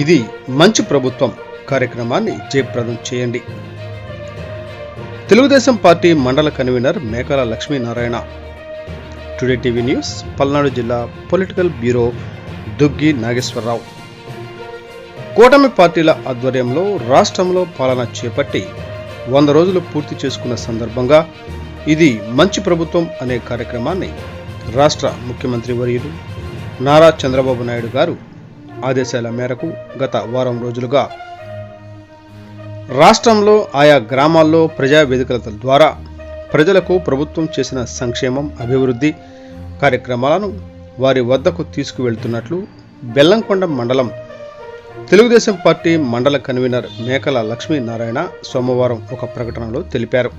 ఇది మంచి ప్రభుత్వం కార్యక్రమాన్ని జయప్రదం చేయండి. తెలుగుదేశం పార్టీ మండల convener Mekala Lakshminarayana. Today TV news Palnadu జిల్లా పొలిటికల్ బ్యూరో దుగ్గి నాగేశ్వరరావు. కూటమి పార్టీల ఆధ్వర్యంలో రాష్ట్రంలో పాలన చేపట్టి వంద రోజులు పూర్తి చేసుకున్న సందర్భంగా ఇది మంచి ప్రభుత్వం అనే కార్యక్రమాన్ని రాష్ట్ర ముఖ్యమంత్రి వర్యులు నారా చంద్రబాబు నాయుడు గారు ఆదేశాల మేరకు గత వారం రోజులుగా రాష్ట్రంలో ఆయా గ్రామాల్లో ప్రజా వేదికల ద్వారా ప్రజలకు ప్రభుత్వం చేసిన సంక్షేమం అభివృద్ధి కార్యక్రమాలను వారి వద్దకు తీసుకువెళ్తున్నట్లు బెల్లంకొండ మండలం తెలుగుదేశం పార్టీ మండల కన్వీనర్ మేకల లక్ష్మీనారాయణ సోమవారం ఒక ప్రకటనలో తెలిపారు.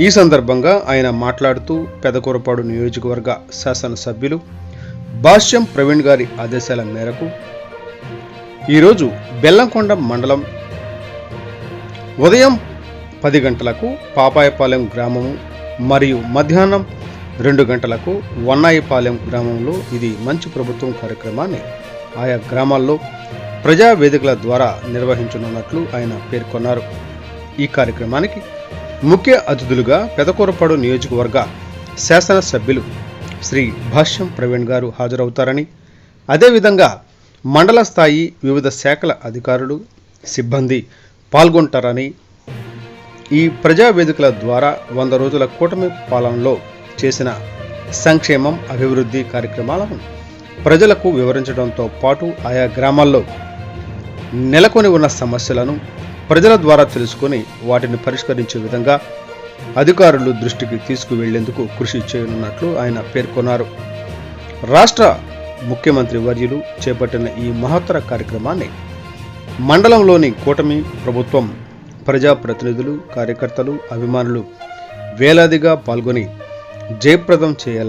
ఈ సందర్భంగా ఆయన మాట్లాడుతూ పెదకూరపాడు నియోజకవర్గ శాసనసభ్యులు భాష్యం ప్రవీణ్ గారి ఆదేశాల మేరకు ఈరోజు బెల్లంకొండ మండలం ఉదయం పది గంటలకు పాపాయపాలెం గ్రామము మరియు మధ్యాహ్నం రెండు గంటలకు వన్నాయిపాలెం గ్రామంలో ఇది మంచి ప్రభుత్వం కార్యక్రమాన్ని ఆయా గ్రామాల్లో ప్రజా వేదికల ద్వారా నిర్వహించనున్నట్లు ఆయన పేర్కొన్నారు. ఈ కార్యక్రమానికి ముఖ్య అతిథులుగా పెదకూరపాడు నియోజకవర్గ శాసనసభ్యులు శ్రీ భాష్యం ప్రవీణ్ గారు హాజరవుతారని అదేవిధంగా మండల స్థాయి వివిధ శాఖల అధికారులు సిబ్బంది పాల్గొంటారని ఈ ప్రజా వేదికల ద్వారా వంద రోజుల కూటమి పాలనలో చేసిన సంక్షేమం అభివృద్ధి కార్యక్రమాలను ప్రజలకు వివరించడంతో పాటు ఆయా గ్రామాల్లో నెలకొని ఉన్న సమస్యలను ప్రజల ద్వారా తెలుసుకొని వాటిని పరిష్కరించే విధంగా అధికారులు దృష్టికి తీసుకువెళ్ళేందుకు కృషి చేయనున్నట్లు ఆయన పేర్కొన్నారు. రాష్ట్ర ముఖ్యమంత్రి వర్యులు చేపట్టిన ఈ మహత్తర కార్యక్రమాన్ని మండలంలోని కూటమి ప్రభుత్వం ప్రజాప్రతినిధులు కార్యకర్తలు అభిమానులు వేలాదిగా పాల్గొని జయప్రదం చేయాలి